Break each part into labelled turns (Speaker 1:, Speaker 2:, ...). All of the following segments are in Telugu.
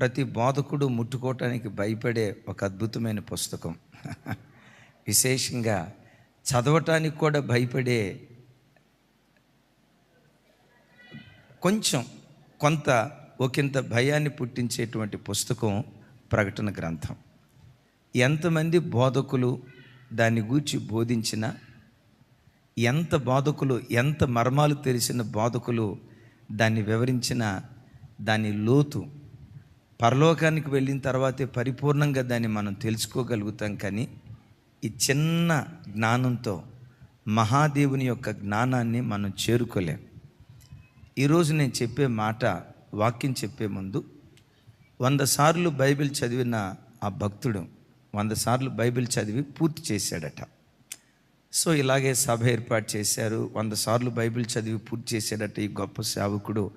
Speaker 1: ప్రతి బోధకుడు ముట్టుకోవటానికి భయపడే ఒక అద్భుతమైన పుస్తకం. విశేషంగా చదవటానికి కూడా భయపడే కొంచెం కొంత ఒకంత భయాన్ని పుట్టించేటువంటి పుస్తకం ప్రకటన గ్రంథం. ఎంతమంది బోధకులు దాన్ని గూర్చి బోధించినా ఎంత బోధకులు ఎంత మర్మాలు తెలిసిన బోధకులు దాన్ని వివరించిన దాని లోతు పరలోకానికి వెళ్ళిన తర్వాతే పరిపూర్ణంగా దాన్ని మనం తెలుసుకోగలుగుతాం కానీ ఈ చిన్న జ్ఞానంతో మహాదేవుని యొక్క జ్ఞానాన్ని మనం చేరుకోలేం. ఈరోజు నేను చెప్పే మాట వాక్యం చెప్పే ముందు వంద సార్లు బైబిల్ చదివిన ఆ భక్తుడు వంద సార్లు బైబిల్ చదివి పూర్తి చేశాడట. సో ఇలాగే సభ ఏర్పాటు చేశారు వంద సార్లు బైబిల్ చదివి పూర్తి చేశాడట ఈ గొప్ప సేవకుడు.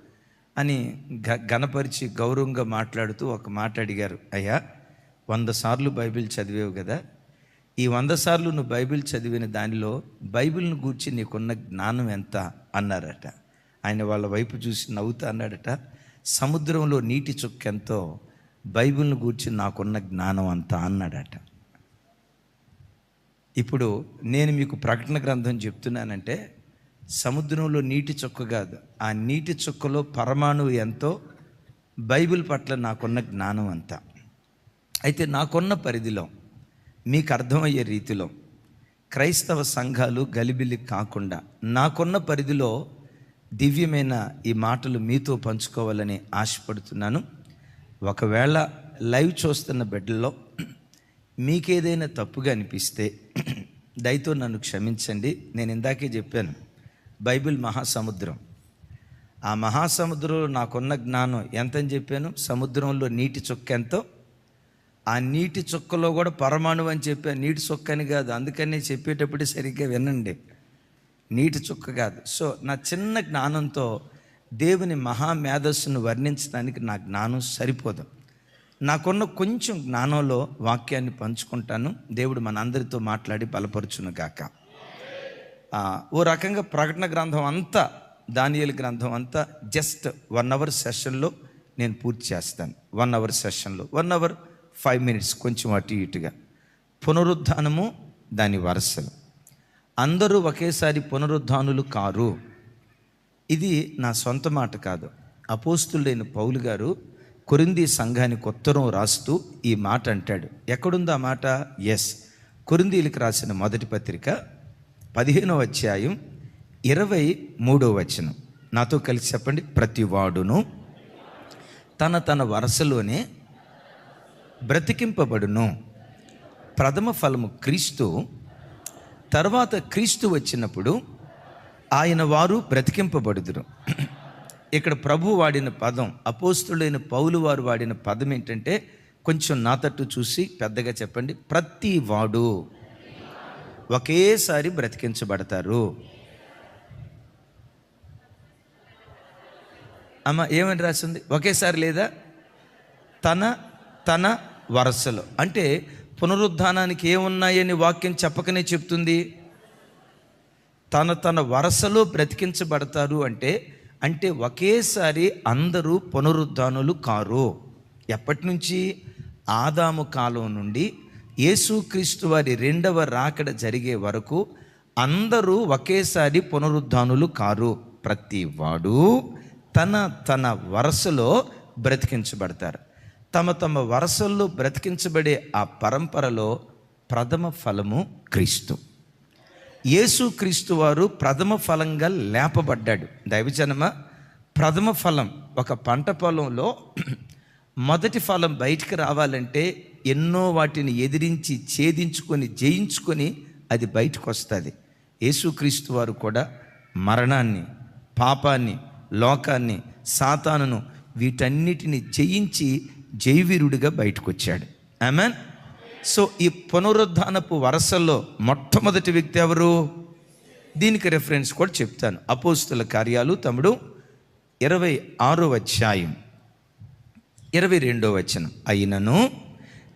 Speaker 1: అని గ గణపరిచి గౌరవంగా మాట్లాడుతూ ఒక మాట అడిగారు. అయ్యా వంద సార్లు బైబిల్ చదివేవు కదా ఈ వంద సార్లు నువ్వు బైబిల్ చదివిన దానిలో బైబిల్ను గూర్చి నీకున్న జ్ఞానం ఎంత? అన్నారట. ఆయన వాళ్ళ వైపు చూసి నవ్వుతా అన్నాడట. సముద్రంలో నీటి చుక్కెంతో బైబిల్ను గూర్చి నాకున్న జ్ఞానం అంతా? అన్నాడట. ఇప్పుడు నేను మీకు ప్రకటన గ్రంథం చెప్తున్నానంటే సముద్రంలో నీటి చుక్క కాదు. ఆ నీటి చుక్కలో పరమాణువు ఎంతో బైబిల్ పట్ల నాకున్న జ్ఞానం అంతా. అయితే నాకున్న పరిధిలో మీకు అర్థమయ్యే రీతిలో క్రైస్తవ సంఘాలు గలిబిలి కాకుండా నాకున్న పరిధిలో దివ్యమైన ఈ మాటలు మీతో పంచుకోవాలని ఆశపడుతున్నాను. ఒకవేళ లైవ్ చూస్తున్న బిడ్డల్లో మీకేదైనా తప్పుగా అనిపిస్తే దయతో నన్ను క్షమించండి. నేను ఇందాకే చెప్పాను బైబిల్ మహాసముద్రం. ఆ మహాసముద్రంలో నాకున్న జ్ఞానం ఎంతని చెప్పాను? సముద్రంలో నీటి చుక్క ఎంతో? ఆ నీటి చుక్కలో కూడా పరమాణువు అని చెప్పాను. నీటి చుక్క అని కాదు అందుకని చెప్పేటప్పుడు సరిగ్గా వినండి. నీటి చుక్క కాదు. సో నా చిన్న జ్ఞానంతో దేవుని మహామేధస్సును వర్ణించడానికి నా జ్ఞానం సరిపోదు. నాకున్న కొంచెం జ్ఞానంలో వాక్యాన్ని పంచుకుంటాను. దేవుడు మనందరితో మాట్లాడి బలపరుచును గాక. ఓ రకంగా ప్రకటన గ్రంథం అంతా దానియలు గ్రంథం అంతా జస్ట్ వన్ అవర్ సెషన్లో నేను పూర్తి చేస్తాను. వన్ అవర్ సెషన్లో. వన్ అవర్ ఫైవ్ మినిట్స్ కొంచెం అటు ఇటుగా. పునరుద్ధానము దాని వరసలు. అందరూ ఒకేసారి పునరుద్ధానులు కారు. ఇది నా సొంత మాట కాదు. అపోస్తులైన పౌలు గారు కొరింది సంఘానికి ఉత్తరం రాస్తూ ఈ మాట అంటాడు. ఎక్కడుంది ఆ మాట? ఎస్. కొరిందీలకు రాసిన మొదటి పత్రిక పదిహేనవ అధ్యాయం ఇరవై మూడవ వచనం. నాతో కలిసి చెప్పండి ప్రతివాడును తన తన వరసలోనే బ్రతికింపబడును. ప్రథమ ఫలము క్రీస్తు తర్వాత క్రీస్తు వచ్చినప్పుడు ఆయన వారు బ్రతికింపబడుదురు. ఇక్కడ ప్రభు వాడిన పదం అపోస్తులైన పౌలు వారు వాడిన పదం ఏంటంటే కొంచెం నా తట్టు చూసి పెద్దగా చెప్పండి ప్రతి వాడు. ఒకేసారి బ్రతికించబడతారు. అమ్మ ఏమని రాసింది? ఒకేసారి లేదా? తన తన వరసలో. అంటే పునరుద్ధానానికి ఏమున్నాయని వాక్యం చెప్పకనే చెప్తుంది. తన తన వరసలో బ్రతికించబడతారు అంటే అంటే ఒకేసారి అందరూ పునరుద్ధానులు కారు. ఎప్పటి నుంచి? ఆదాము కాలం నుండి యేసుక్రీస్తు వారి రెండవ రాకడ జరిగే వరకు అందరూ ఒకేసారి పునరుద్ధానులు కారు. ప్రతి వాడు తన తన వరసలో బ్రతికించబడతారు. తమ తమ వరసల్లో బ్రతికించబడే ఆ పరంపరలో ప్రథమ ఫలము క్రీస్తు. యేసుక్రీస్తు వారు ప్రథమ ఫలంగా లేపబడ్డాడు. దైవజనమ ప్రథమ ఫలం ఒక పంట పొలంలో మొదటి ఫలం బయటికి రావాలంటే ఎన్నో వాటిని ఎదిరించి ఛేదించుకొని జయించుకొని అది బయటకు వస్తుంది యేసుక్రీస్తు వారు కూడా మరణాన్ని పాపాన్ని లోకాన్ని సాతానును వీటన్నిటిని జయించి జైవీరుడిగా బయటకు వచ్చాడు ఆమెన్? సో ఈ పునరుద్ధానపు వరసల్లో మొట్టమొదటి వ్యక్తి ఎవరు? దీనికి రెఫరెన్స్ కూడా చెప్తాను. అపోస్తుల కార్యాలు తమ్ముడు ఇరవై ఆరో అధ్యాయం ఇరవై రెండో వచనం అయినను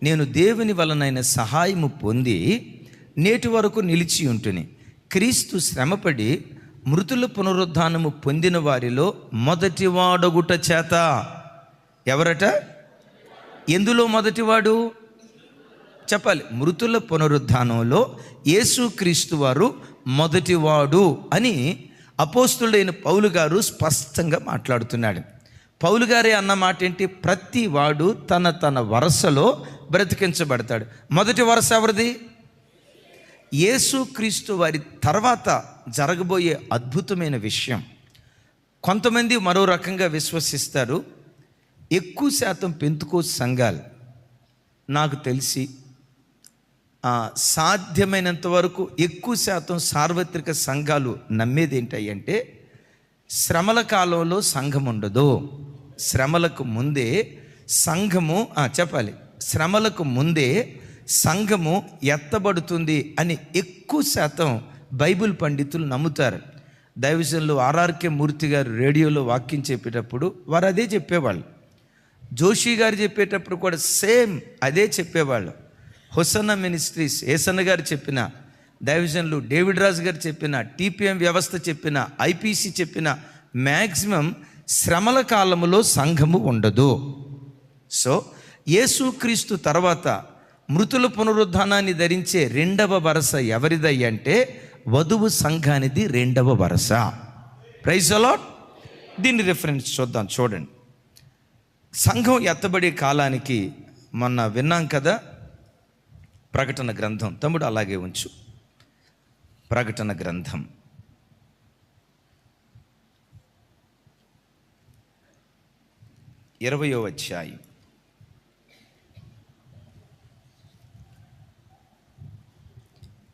Speaker 1: నేను దేవుని వలనైన సహాయము పొంది నేటి వరకు నిలిచి ఉంటుని. క్రీస్తు శ్రమపడి మృతుల పునరుద్ధానము పొందిన వారిలో మొదటివాడొగుట చేత. ఎవరట? ఎందులో మొదటివాడు? చెప్పాలి. మృతుల పునరుద్ధానంలో యేసుక్రీస్తు వారు మొదటివాడు అని అపోస్తుడైన పౌలు గారు స్పష్టంగా మాట్లాడుతున్నాడు. పౌలు గారే అన్న మాట ఏంటి ప్రతి వాడు తన తన వరసలో బ్రతికించబడతాడు. మొదటి వరుస ఎవరిది? యేసుక్రీస్తు వారి తర్వాత జరగబోయే అద్భుతమైన విషయం. కొంతమంది మరో రకంగా విశ్వసిస్తారు. ఎక్కువ శాతం పెంతుకో సంఘాలు నాకు తెలిసి సాధ్యమైనంత వరకు ఎక్కువ శాతం సార్వత్రిక సంఘాలు నమ్మేది ఏంటంటే శ్రమల కాలంలో సంఘం ఉండదు. శ్రమలకు ముందే సంఘము చెప్పాలి. శ్రమలకు ముందే సంఘము ఎత్తబడుతుంది అని ఎక్కువ శాతం బైబిల్ పండితులు నమ్ముతారు. దైవజనులు ఆర్ఆర్కే మూర్తి గారు రేడియోలో వాక్యం చెప్పేటప్పుడు వారు అదే చెప్పేవాళ్ళు. జోషి గారు చెప్పేటప్పుడు కూడా సేమ్ అదే చెప్పేవాళ్ళు. హొసన్న మినిస్ట్రీస్ ఏసన్న గారు చెప్పిన దైవజన్లు డేవిడ్ రాజు గారు చెప్పిన టీపీఎం వ్యవస్థ చెప్పిన ఐపీసీ చెప్పిన మ్యాక్సిమం శ్రమల కాలములో సంఘము ఉండదు. సో యేసుక్రీస్తు తర్వాత మృతుల పునరుద్ధానాన్ని ధరించే రెండవ వరస ఎవరిదై అంటే వధువు సంఘానిది రెండవ వరస. ప్రైజ్ అలాట్ దీన్ని రిఫరెన్స్ చూద్దాం చూడండి. సంఘం ఎత్తబడే కాలానికి మొన్న విన్నాం కదా ప్రకటన గ్రంథం. తమ్ముడు అలాగే ఉంచు. ప్రకటన గ్రంథం. ఇరవయో అధ్యాయం.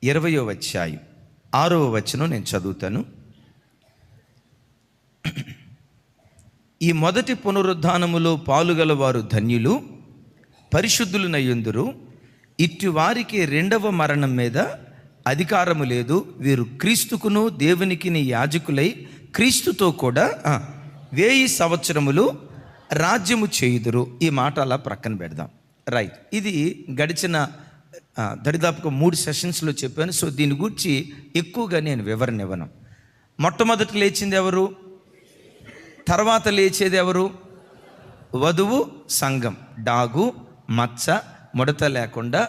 Speaker 1: ఇరవయో వచ్చాయి ఆరవ వచనం నేను చదువుతాను. ఈ మొదటి పునరుద్ధానములో పాలుగల వారు ధన్యులు పరిశుద్ధులనయ్యుందురు. ఇట్టి వారికి రెండవ మరణం మీద అధికారము లేదు. వీరు క్రీస్తుకును దేవునికి యాజకులై క్రీస్తుతో కూడా వేయి సంవత్సరములు రాజ్యము చేయుదురు. ఈ మాట అలా ప్రక్కన పెడదాం. రైట్. ఇది గడిచిన దరిదాపుగా మూడు సెషన్స్లో చెప్పాను. సో దీని గురించి ఎక్కువగా నేను వివరణ ఇవ్వను. మొట్టమొదట లేచింది ఎవరు? తర్వాత లేచేది ఎవరు? వధువు సంఘం. డాగు మచ్చ ముడత లేకుండా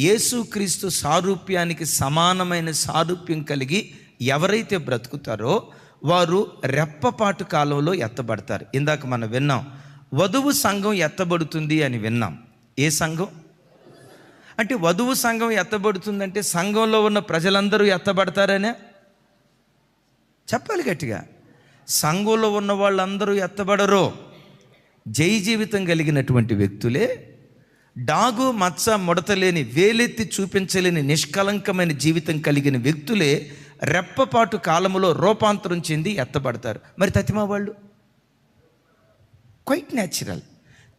Speaker 1: యేసుక్రీస్తు సారూప్యానికి సమానమైన సారూప్యం కలిగి ఎవరైతే బ్రతుకుతారో వారు రెప్పపాటు కాలంలో ఎత్తబడతారు. ఇందాక మనం విన్నాం వధువు సంఘం ఎత్తబడుతుంది అని విన్నాం. ఏ సంఘం? అంటే వధువు సంఘం ఎత్తబడుతుందంటే సంఘంలో ఉన్న ప్రజలందరూ ఎత్తబడతారనే? చెప్పాలి గట్టిగా. సంఘంలో ఉన్న వాళ్ళందరూ ఎత్తబడరు. జై జీవితం కలిగినటువంటి వ్యక్తులే డాగు మచ్చ ముడతలేని వేలెత్తి చూపించలేని నిష్కలంకమైన జీవితం కలిగిన వ్యక్తులే రెప్పపాటు కాలములో రూపాంతరం చెంది ఎత్తబడతారు. మరి తతిమా వాళ్ళు? క్వైట్ న్యాచురల్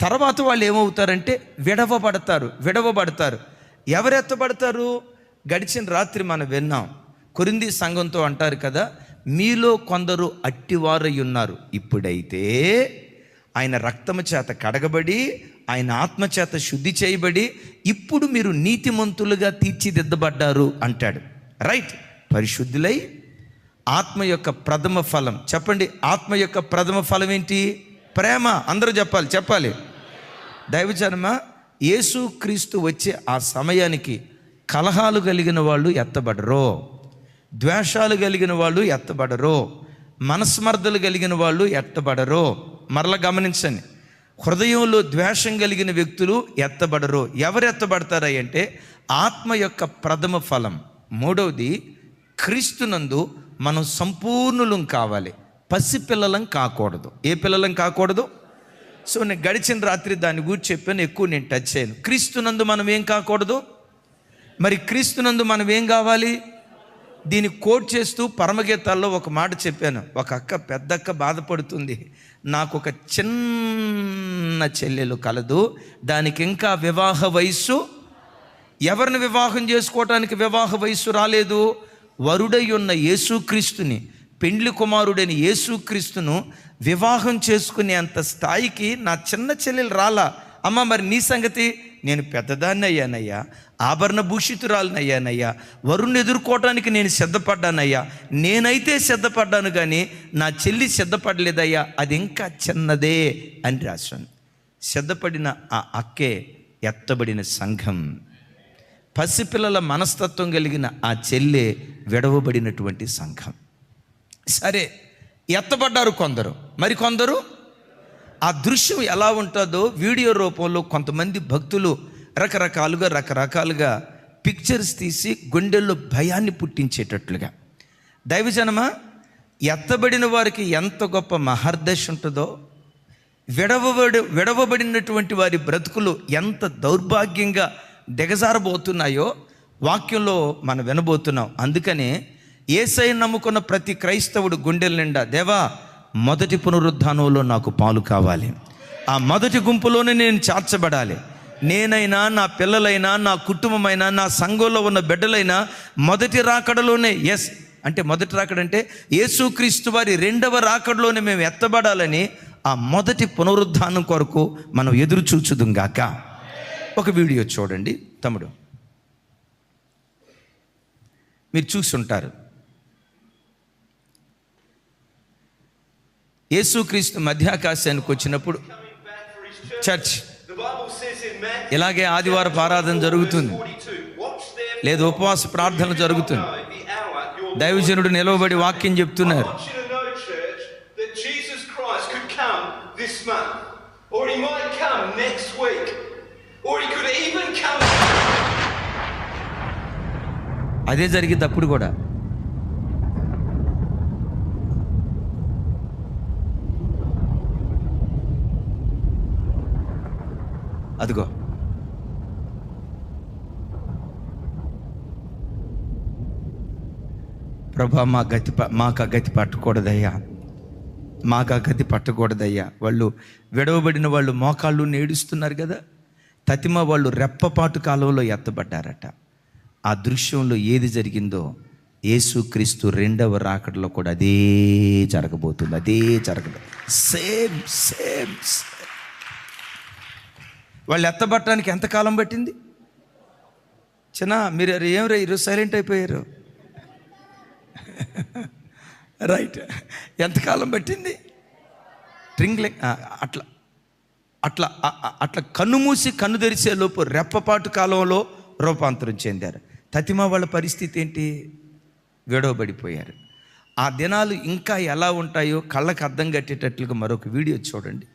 Speaker 1: తర్వాత వాళ్ళు ఏమవుతారంటే విడవబడతారు విడవబడతారు. ఎవరెత్తబడతారు? గడిచిన రాత్రి మనం విన్నాం. కొరింది సంఘంతో అంటారు కదా మీలో కొందరు అట్టివారై ఉన్నారు. ఇప్పుడైతే ఆయన రక్తము చేత కడగబడి ఆయన ఆత్మ చేత శుద్ధి చేయబడి ఇప్పుడు మీరు నీతిమంతులుగా తీర్చిదిద్దబడ్డారు అంటాడు. రైట్. పరిశుద్ధులై ఆత్మ యొక్క ప్రథమ ఫలం. చెప్పండి ఆత్మ యొక్క ప్రథమ ఫలం ఏంటి? ప్రేమ. అందరూ చెప్పాలి చెప్పాలి. దైవజనమ? యేసు క్రీస్తు వచ్చే ఆ సమయానికి కలహాలు కలిగిన వాళ్ళు ఎత్తబడరు? ద్వేషాలు కలిగిన వాళ్ళు ఎత్తబడరు? మనస్మర్ధలు కలిగిన వాళ్ళు ఎత్తబడరు? మరల గమనించండి. హృదయంలో ద్వేషం కలిగిన వ్యక్తులు ఎత్తబడరు? ఎవరు ఎత్తబడతారా అంటే ఆత్మ యొక్క ప్రథమ ఫలం. మూడవది క్రీస్తునందు మనం సంపూర్ణులం కావాలి. పసిపిల్లలం కాకూడదు. ఏ పిల్లలం కాకూడదు? సో నేను గడిచిన రాత్రి దాని గురించి చెప్పాను ఎక్కువ నేను టచ్ చేయను. క్రీస్తునందు మనం ఏం కాకూడదు? మరి క్రీస్తునందు మనం ఏం కావాలి? దీన్ని కోట్ చేస్తూ పరమగీతాల్లో ఒక మాట చెప్పాను. ఒక అక్క పెద్దక్క బాధపడుతుంది. నాకు ఒక చిన్న చెల్లెలు కలదు. దానికి ఇంకా వివాహ వయస్సు. ఎవరిని వివాహం చేసుకోవటానికి వివాహ వయస్సు రాలేదు? వరుడై ఉన్న యేసుక్రీస్తుని. పెండ్లి కుమారుడైన యేసుక్రీస్తును వివాహం చేసుకునే అంత స్థాయికి నా చిన్న చెల్లెలు రాలా. అమ్మ మరి నీ సంగతి? నేను పెద్దదాన్ని అయ్యానయ్యా. ఆభరణ భూషితురాలని అయ్యానయ్యా వరుణ్ణి ఎదుర్కోవటానికి నేను సిద్ధపడ్డానయ్యా. నేనైతే సిద్ధపడ్డాను కానీ నా చెల్లి సిద్ధపడలేదయ్యా. అది ఇంకా చిన్నదే అని రాశాను. సిద్ధపడిన ఆ అక్కే ఎత్తబడిన సంఘం. పసిపిల్లల మనస్తత్వం కలిగిన ఆ చెల్లె విడవబడినటువంటి సంఘం. సరే ఎత్తబడ్డారు కొందరు. మరి కొందరు? ఆ దృశ్యం ఎలా ఉంటుందో వీడియో రూపంలో కొంతమంది భక్తులు రకరకాలుగా రకరకాలుగా పిక్చర్స్ తీసి గుండెల్లో భయాన్ని పుట్టించేటట్లుగా. దైవజనమా ఎత్తబడిన వారికి ఎంత గొప్ప మహర్దశ ఉంటుందో విడవబడి విడవబడినటువంటి వారి బ్రతుకులు ఎంత దౌర్భాగ్యంగా దిగజారబోతున్నాయో వాక్యంలో మనం వినబోతున్నాం. అందుకనే ఏసై నమ్ముకున్న ప్రతి క్రైస్తవుడు గుండెల నిండా దేవా మొదటి పునరుద్ధానంలో నాకు పాలు కావాలి. ఆ మొదటి గుంపులోనే నేను చేర్చబడాలి. నేనైనా నా పిల్లలైనా నా కుటుంబమైనా నా సంఘంలో ఉన్న బిడ్డలైనా మొదటి రాకడలోనే ఎస్ అంటే మొదటి రాకడంటే యేసుక్రీస్తు వారి రెండవ రాకడలోనే మేము ఎత్తబడాలని ఆ మొదటి పునరుద్ధానం కొరకు మనం ఎదురు చూచుదుంగాక ఒక వీడియో చూడండి తమ్ముడు. మీరు చూసుంటారు. యేసుక్రీస్తు మధ్యాకాశానికి వచ్చినప్పుడు చర్చ్ ఇలాగే ఆదివారపు ఆరాధన జరుగుతుంది. లేదు ఉపవాస ప్రార్థన జరుగుతుంది. దైవజనుడు నిలవబడి వాక్యం చెప్తున్నారు. అదే want కూడా అదిగో. ప్రభా మా గతి ప- మాకు ఆ గతి పట్టకూడదయ్యా. మాకు ఆ గతి పట్టకూడదయ్యా. వాళ్ళు విడవబడిన వాళ్ళు మోకాళ్ళు నేడుస్తున్నారు కదా. తతిమ వాళ్ళు రెప్పపాటు కాలంలో ఎత్తబడ్డారట. ఆ దృశ్యంలో ఏది జరిగిందో యేసుక్రీస్తు రెండవ రాకడలో కూడా అదే జరగబోతుంది. అదే జరగదు సేమ్ సేమ్ వాళ్ళు ఎత్తబట్టడానికి ఎంతకాలం పట్టింది? చిన్న మీరు ఏం రా ఈరోజు సైలెంట్ అయిపోయారు. రైట్ ఎంతకాలం పట్టింది? ట్రింగ్లింగ్ అట్లా అట్లా అట్లా కన్ను మూసి కన్ను తెరిచే లోపు రెప్పపాటు కాలంలో రూపాంతరం చెందారు. తతిమ వాళ్ళ పరిస్థితి ఏంటి? విడవబడిపోయారు ఆ దినాలు ఇంకా ఎలా ఉంటాయో కళ్ళకు అద్దం కట్టేటట్లుగా మరొక వీడియో చూడండి.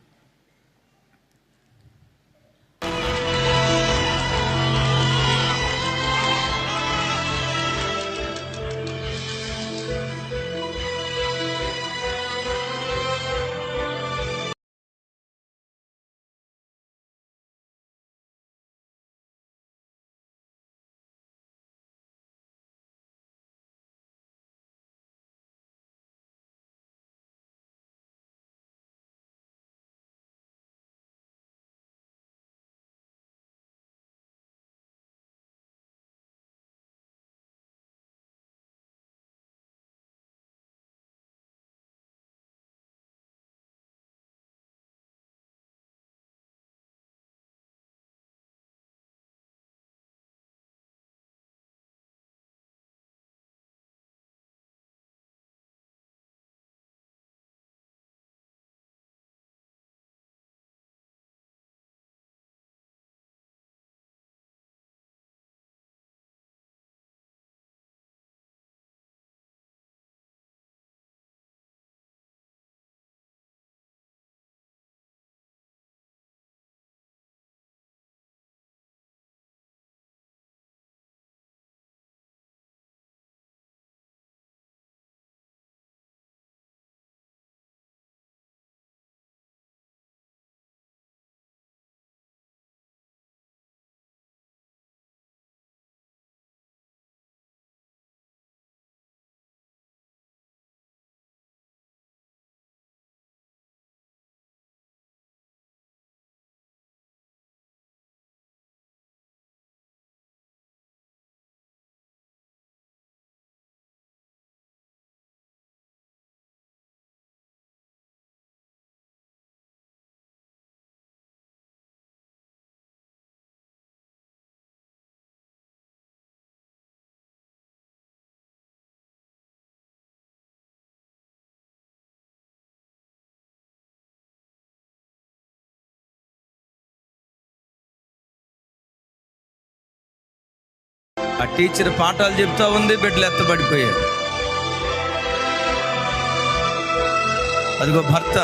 Speaker 1: ఆ టీచర్ పాఠాలు చెప్తా ఉంది బిడ్డలు ఎత్తబడిపోయారు. అదిగో భర్త.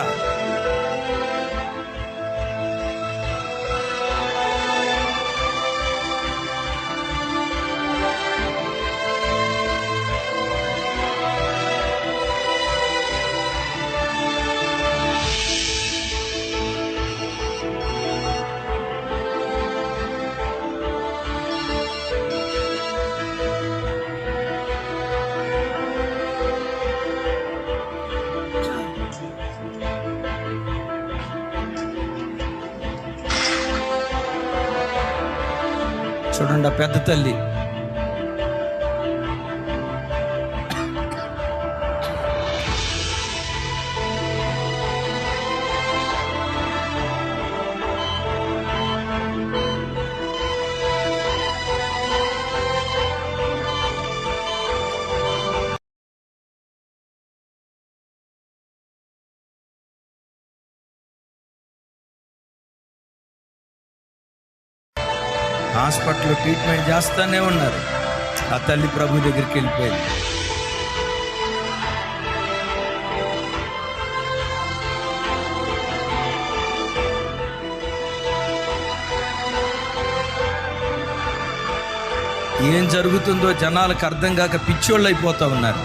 Speaker 1: చూడండి పెద్ద తల్లి హాస్పిటల్లో ట్రీట్మెంట్ చేస్తానే ఉన్నారు. ఆ తల్లి ప్రభు దగ్గరికి వెళ్ళిపోయింది. ఏం జరుగుతుందో జనాలకు అర్థం కాక పిచ్చోళ్ళు అయిపోతూ ఉన్నారు.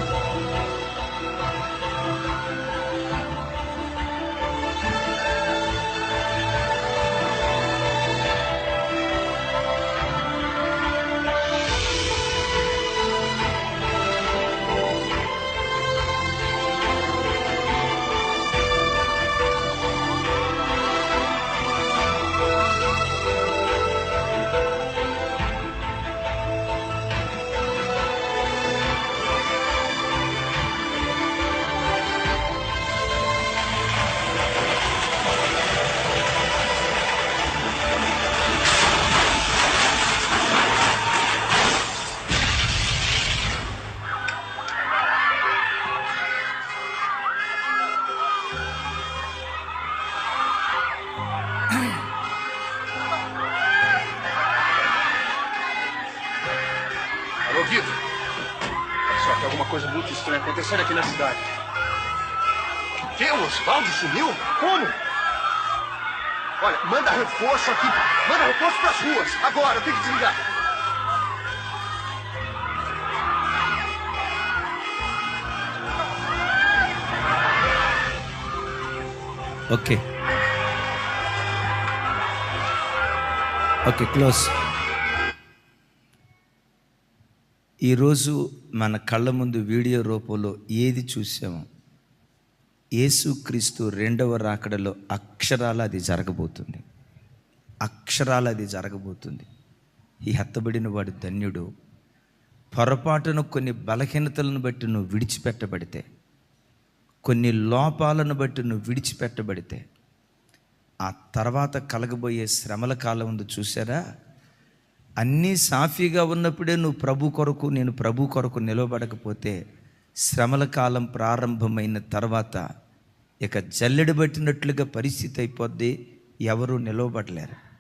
Speaker 2: Só que alguma coisa muito estranha acontecendo aqui na cidade. Que? O Osvaldo sumiu? Como? Olha, manda reforço aqui. Manda reforço pras ruas. Agora, eu tenho que desligar.
Speaker 1: Ok. Ok, close. ఈరోజు మన కళ్ళ ముందు వీడియో రూపంలో ఏది చూసామో యేసుక్రీస్తు రెండవ రాకడలో అక్షరాల అది జరగబోతుంది. అక్షరాల అది జరగబోతుంది. ఈ హత్తబడిన వాడు ధన్యుడు. పొరపాటున కొన్ని బలహీనతలను బట్టి నువ్వు విడిచిపెట్టబడితే కొన్ని లోపాలను బట్టి నువ్వు విడిచిపెట్టబడితే ఆ తర్వాత కలగబోయే శ్రమల కాలం ఉంది చూసారా అన్నీ సాఫీగా ఉన్నప్పుడే నువ్వు ప్రభు కొరకు నేను ప్రభు కొరకు నిలబడకపోతే శ్రమల కాలం ప్రారంభమైన తర్వాత ఇక జల్లెడ పట్టినట్లుగా పరిస్థితి అయిపోద్ది. ఎవరూ నిలవబడలేరు.